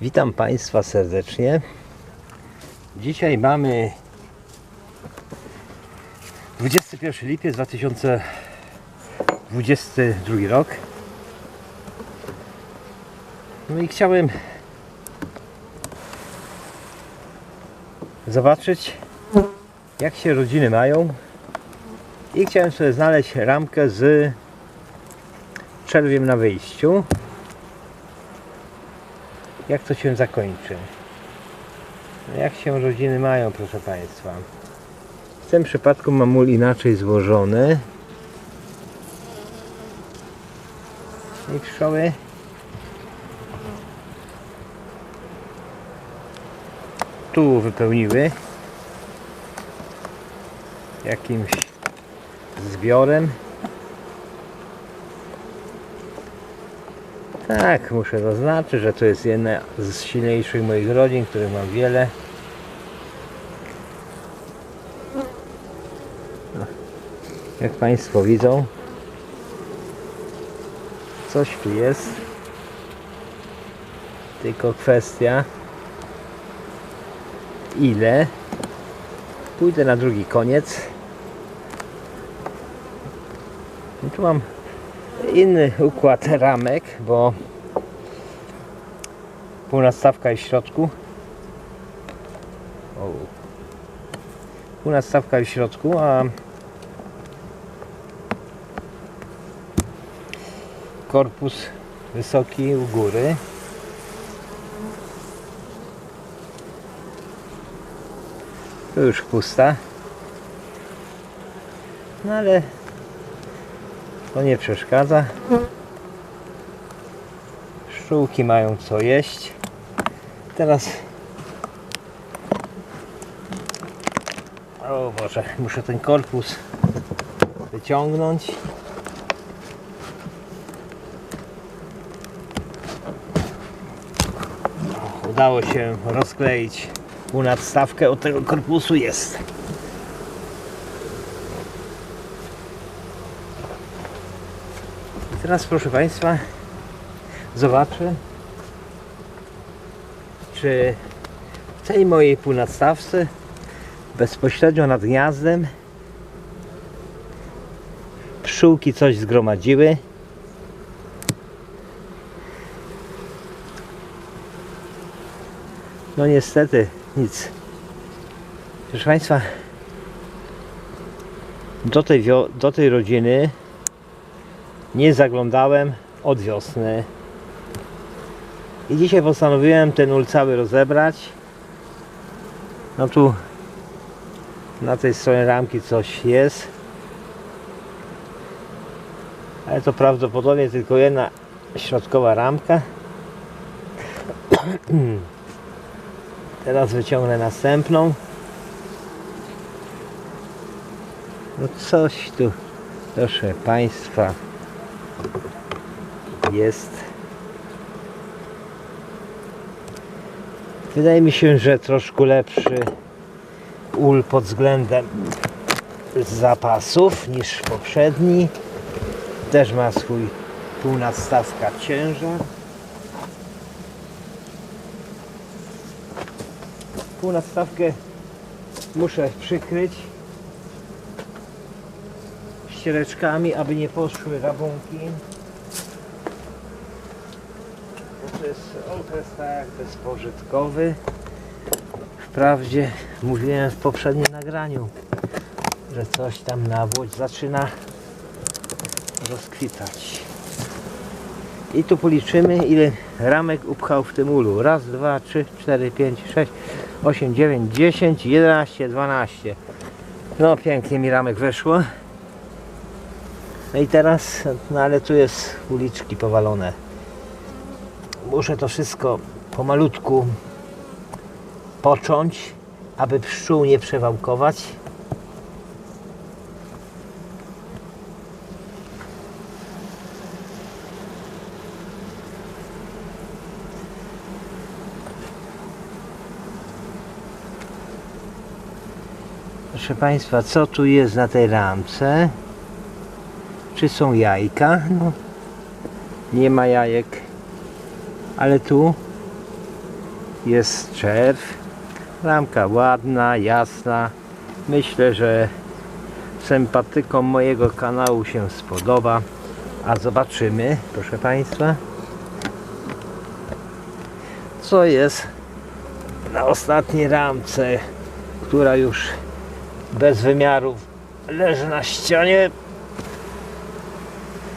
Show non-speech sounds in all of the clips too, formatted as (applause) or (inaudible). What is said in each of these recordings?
Witam Państwa serdecznie. Dzisiaj mamy 21 lipiec 2022 rok. No i chciałem zobaczyć jak się rodziny mają i chciałem sobie znaleźć ramkę z czerwiem na wyjściu jak to się zakończy. No Jak się rodziny mają, proszę Państwa. W tym przypadku mam mól inaczej złożony. I pszczoły tu wypełniły jakimś zbiorem. Tak, muszę zaznaczyć, że to jest jedna z silniejszych moich rodzin, których mam wiele. Jak Państwo widzą, coś tu jest. Tylko kwestia ile. Pójdę na drugi koniec. I tu mam inny układ ramek, bo półnastawka jest w środku. O. Półnastawka jest w środku, a korpus wysoki u góry. Tu już pusta. No ale to nie przeszkadza. Pszczółki mają co jeść. Teraz. O Boże, muszę ten korpus wyciągnąć. Udało się rozkleić półnadstawkę od tego korpusu jest. Teraz proszę Państwa zobaczę czy w tej mojej półnadstawce bezpośrednio nad gniazdem pszczółki coś zgromadziły. No niestety nic. Proszę Państwa do tej, do tej rodziny nie zaglądałem od wiosny. I dzisiaj postanowiłem ten ul cały rozebrać. No tu na tej stronie ramki coś jest. Ale to prawdopodobnie tylko jedna środkowa ramka. (clears throat) Teraz wyciągnę następną. No coś tu, proszę Państwa, jest. Wydaje mi się, że troszkę lepszy ul pod względem zapasów niż poprzedni. Też ma swój półnadstawka ciężar. Półnadstawkę muszę przykryć ściereczkami, aby nie poszły rabunki. Bo To jest okres tak jakby spożytkowy. Wprawdzie mówiłem w poprzednim nagraniu, że coś tam nawódź zaczyna rozkwitać. I tu policzymy ile ramek upchał w tym ulu. Raz, dwa, trzy, cztery, pięć, sześć, osiem, dziewięć, dziesięć, jedenaście, dwanaście. No pięknie mi ramek weszło. No i teraz, no ale tu jest uliczki powalone. Muszę to wszystko pomalutku począć, aby pszczół nie przewałkować. Proszę Państwa, co tu jest na tej ramce? Czy są jajka? No, nie ma jajek. Ale tu jest czerw. Ramka ładna, jasna. Myślę, że sympatykom mojego kanału się spodoba. A zobaczymy, proszę Państwa, co jest na ostatniej ramce, która już bez wymiarów leży na ścianie.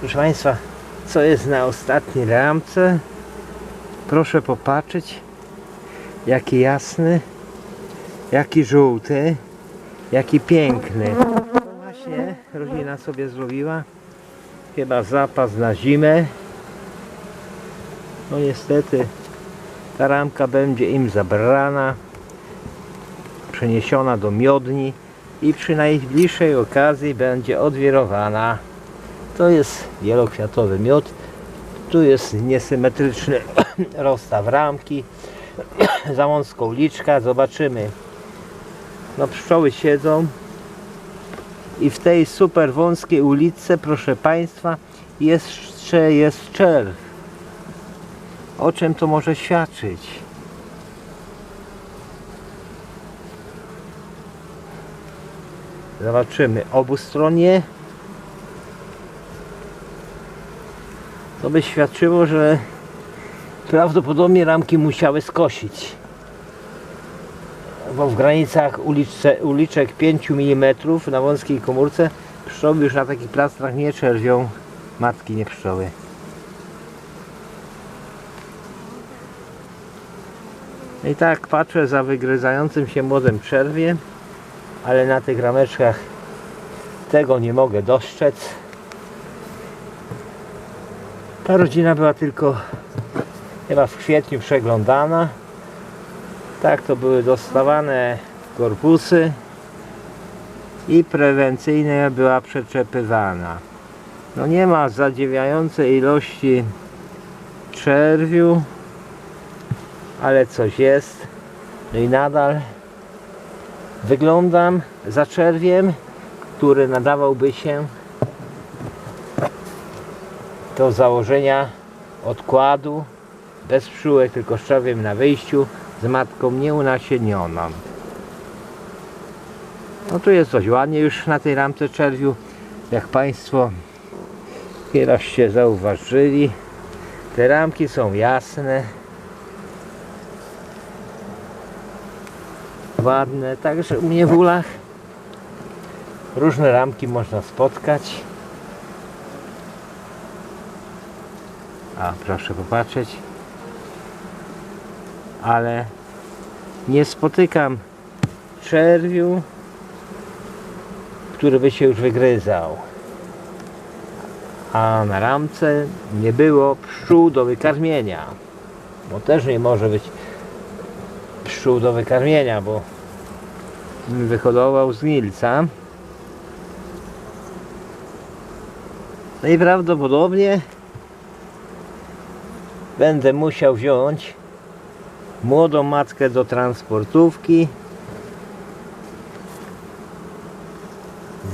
Proszę Państwa, co jest na ostatniej ramce? Proszę popatrzeć, jaki jasny, jaki żółty, jaki piękny. Właśnie rodzina sobie zrobiła chyba zapas na zimę. No niestety ta ramka będzie im zabrana, przeniesiona do miodni i przy najbliższej okazji będzie odwirowana. To jest wielokwiatowy miód. Tu jest niesymetryczny (laughs) rozstaw ramki. (clears throat) Za wąską liczka. Zobaczymy. No pszczoły siedzą. I w tej super wąskiej uliczce, proszę Państwa, jeszcze jest czerw. O czym to może świadczyć? Zobaczymy obustronnie. To by świadczyło, że prawdopodobnie ramki musiały skosić. Bo w granicach uliczce, uliczek 5 mm na wąskiej komórce pszczoły już na takich plastrach nie czerwią. Matki, nie pszczoły. I tak patrzę za wygryzającym się młodym czerwiem, ale na tych rameczkach tego nie mogę dostrzec. Ta rodzina była tylko chyba w kwietniu przeglądana. Tak to były dostawane korpusy i prewencyjnie była przeczepywana. No nie ma zadziwiającej ilości czerwiu, ale coś jest. No i nadal wyglądam za czerwiem, który nadawałby się do założenia odkładu bez pszczółek, tylko z na wyjściu z matką nieunasienioną. No tu jest coś ładnie już na tej ramce czerwiu. Jak Państwo chybaście zauważyli, te ramki są jasne. Ładne, także u mnie w ulach różne ramki można spotkać. A proszę popatrzeć. Ale nie spotykam czerwiu, który by się już wygryzał. A na ramce nie było pszczół do wykarmienia. Bo też nie może być pszczół do wykarmienia, bo wyhodował z Nilca. No i prawdopodobnie będę musiał wziąć młodą matkę do transportówki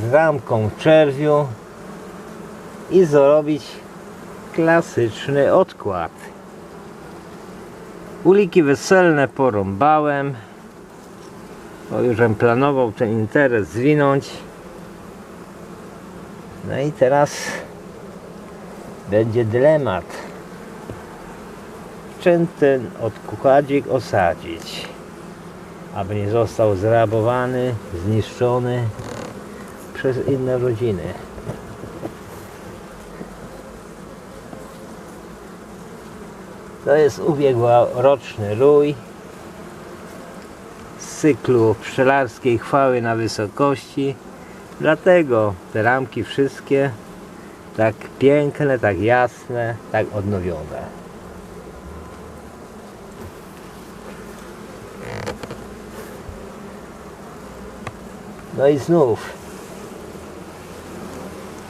z ramką czerwiu i zrobić klasyczny odkład. Uliki weselne porąbałem, bo już planował ten interes zwinąć. No i teraz będzie dylemat. Czym ten odkładzik osadzić, aby nie został zrabowany, zniszczony przez inne rodziny. To jest ubiegłoroczny rój z cyklu pszczelarskiej chwały na wysokości. Dlatego te ramki wszystkie tak piękne, tak jasne, tak odnowione. No i znów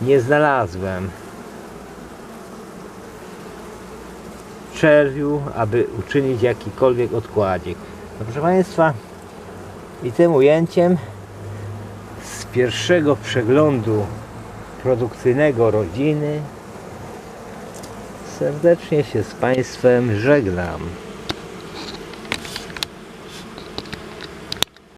nie znalazłem czerwiu, aby uczynić jakikolwiek odkładzik. No proszę Państwa, i tym ujęciem z pierwszego przeglądu produkcyjnego rodziny serdecznie się z Państwem żegnam.